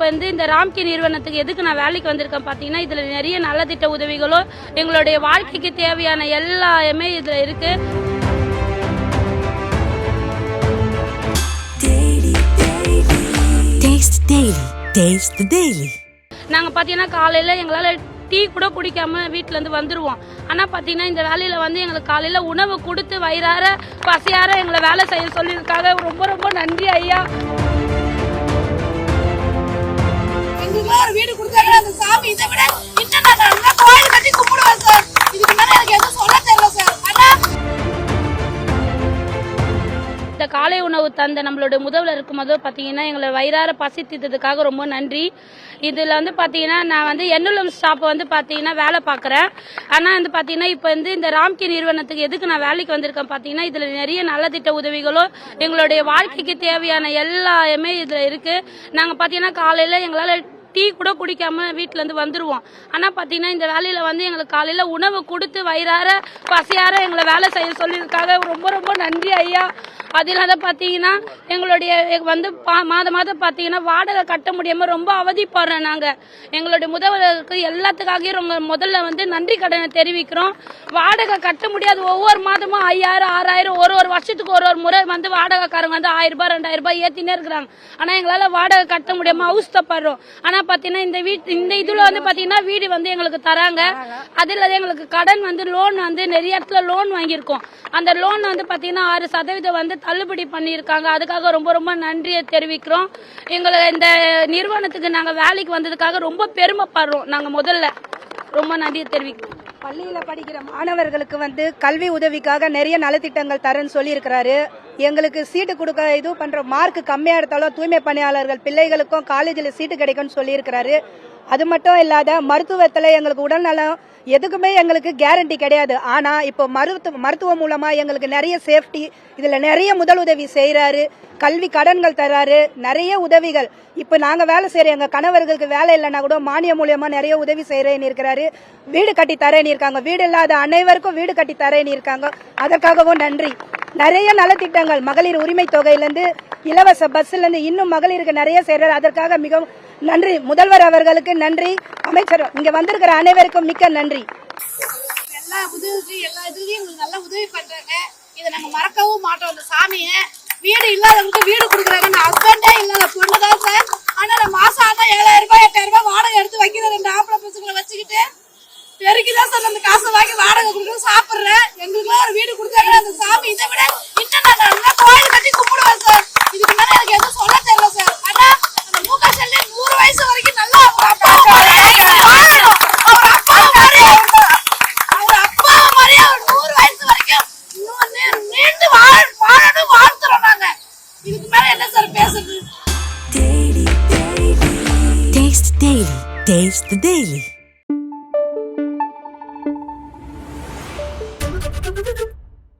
இப்போ வந்து இந்த ராம்கி நிறுவனத்துக்கு எதுக்கு நான் வேலைக்கு வந்திருக்கேன் பார்த்தீங்கன்னா இதில் நிறைய நலத்திட்ட உதவிகளும் எங்களுடைய வாழ்க்கைக்கு தேவையான எல்லாமே இதில் இருக்குது. நாங்கள் பார்த்தீங்கன்னா காலையில் எங்களால் டீ கூட குடிக்காம வீட்டிலேருந்து வந்துடுவோம் ஆனால் பார்த்தீங்கன்னா இந்த வேலையில் வந்து எங்களுக்கு காலையில் உணவு கொடுத்து வயிறார பசியார எங்களை வேலை செய்ய சொல்லியிருக்காங்க. ரொம்ப ரொம்ப நன்றி ஐயா. கொடுக்கலாம் ஒரு வீடு கொடுத்தாங்க அந்த சாமி இதை விட இன்னும் நான் நல்லா கோயில் கட்டி கும்பிடுவேன் சார். இதுக்கு மேல எனக்கு எதுவும் சொல்ல தெரியல சார். ஆனா இந்த காலை உணவு தந்த நம்மளோட முதல்வர் இருக்கும்போது பார்த்தீங்கன்னா எங்களை வயிறார பசி தீர்த்ததுக்காக ரொம்ப நன்றி. இதில் வந்து பார்த்தீங்கன்னா நான் வந்து என்எல்எம் ஸ்டாப் வந்து பார்த்தீங்கன்னா வேலை பார்க்குறேன் ஆனால் வந்து பார்த்தீங்கன்னா இப்போ வந்து இந்த ராம்கி நிறுவனத்துக்கு எதுக்கு நான் வேலைக்கு வந்திருக்கேன் பார்த்தீங்கன்னா இதில் நிறைய நலத்திட்ட உதவிகளும் எங்களுடைய வாழ்க்கைக்கு தேவையான எல்லாமே இதில் இருக்குது நாங்கள் பார்த்தீங்கன்னா காலையில் எங்களால் டீ கூட குடிக்காம வீட்டிலேருந்து வந்துடுவோம் ஆனால் பார்த்தீங்கன்னா இந்த வேலையில் வந்து எங்களுக்கு காலையில் உணவு கொடுத்து வயிறார பசியார எங்களை வேலை செய்ய சொல்லியிருக்காங்க. ரொம்ப ரொம்ப நன்றி ஐயா. அது இல்லாத பார்த்தீங்கன்னா எங்களுடைய வந்து பா- மாதம் மாதம் பார்த்தீங்கன்னா வாடகை கட்ட முடியாமல் ரொம்ப அவதிப்படுறோம் நாங்கள் எங்களுடைய முதல்வருக்கு எல்லாத்துக்காகவும் ரொம்ப முதல்ல வந்து நன்றி கடனை தெரிவிக்கிறோம். வாடகை கட்ட முடியாது. ஒவ்வொரு மாதமும் ஐயாயிரம் ஆறாயிரம் ஒரு ஒரு வருஷத்துக்கு ஒரு ஒரு முறை வந்து வாடகைக்காரங்க வந்து ஆயிரம் ரூபாய் ரெண்டாயிரம் ரூபாய் ஏற்றினே இருக்கிறாங்க. ஆனால் எங்களால் வாடகை கட்ட முடியாமல் அவஸ்தப்படுறோம். ஆனால் பார்த்தீங்கன்னா இந்த வீட் இந்த இதில் வந்து பார்த்தீங்கன்னா வீடு வந்து எங்களுக்கு தராங்க. அது இல்லாத எங்களுக்கு கடன் வந்து லோன் வந்து நிறைய இடத்துல லோன் வாங்கியிருக்கோம். அந்த லோன் வந்து பார்த்தீங்கன்னா ஆறு சதவீதம் வந்து தள்ளுபடி பண்ணியிருக்காங்க. அதுக்காக ரொம்ப ரொம்ப நன்றியை தெரிவிக்கிறோம். எங்களை இந்த நிறுவனத்துக்கு நாங்கள் வேலைக்கு வந்ததுக்காக ரொம்ப பெருமைப்படுறோம். நாங்கள் முதல்ல ரொம்ப நன்றியை தெரிவிக்கிறோம். பள்ளியில் படிக்கிற மாணவர்களுக்கு வந்து கல்வி உதவிக்காக நிறைய நலத்திட்டங்கள் தரேன்னு சொல்லியிருக்கிறாரு. எங்களுக்கு சீட்டு கொடுக்க இது பண்ற மார்க் கம்மியா எடுத்தாலும் தூய்மை பணியாளர்கள் பிள்ளைகளுக்கும் காலேஜில் சீட்டு கிடைக்கும்னு சொல்லியிருக்கிறாரு. அது மட்டும் இல்லாத மருத்துவத்தில் எங்களுக்கு உடல்நலம் எதுக்குமே எங்களுக்கு கேரண்டி கிடையாது. ஆனா இப்போ மருத்துவ மருத்துவம் மூலமா எங்களுக்கு நிறைய சேஃப்டி இதுல நிறைய முதலுதவி செய்யறாரு கல்வி கடன்கள் தராரு நிறைய உதவிகள். இப்போ நாங்க வேலை செய்யற எங்க கணவர்களுக்கு வேலை இல்லைன்னா கூட மானியம் மூலியமா நிறைய உதவி செய்கிறேன்னு இருக்கிறாரு. வீடு கட்டி தரேன்னு இருக்காங்க. வீடு இல்லாத அனைவருக்கும் வீடு கட்டி தரேன்னு இருக்காங்க. அதற்காகவும் நன்றி. நிறைய நலத்திட்டங்கள் மகளிர் உரிமை தொகையிலேருந்து இலவச பஸ்ல இருந்து இன்னும் மகளிருக்கு நிறைய செய்யறாரு அதற்காக மிகவும் நன்றி. முதல்வர் அவர்களுக்கு நன்றி. அமைச்சர் இங்க வந்திருக்கிற அனைவருக்கும் மிக்க நன்றி. எல்லா உதவிக்கு எல்லா இதுலயும் எங்களுக்கு நல்ல உதவி பண்றாங்க. இதை நாங்க மறக்கவும் மாட்டோம். அந்த சாமியை வீடு இல்லாதவங்களுக்கு வீடு கொடுக்குறாங்க நான் ஹஸ்பண்டே இல்லாத பொண்ணு தான் சார். ஆனா நான் மாசம் ஆனா ஏழாயிரம் ரூபாய் எட்டாயிரம் ரூபாய் வாடகை எடுத்து வைக்கிற ரெண்டு ஆம்பளை பசங்களை வச்சுக்கிட்டு பெருக்கி தான் சார் அந்த காசை வாங்கி வாடகை கொடுத்து சாப்பிடுறேன். எங்களுக்குலாம் ஒரு வீடு கொடுத்தாங்க அந்த சாமி இதை விட இன்னும் நான் நல்லா கோயில் கட்டி கும்பிடுவேன் சார். இதுக்கு மேலே எனக்கு எதுவும் Taste the Daily.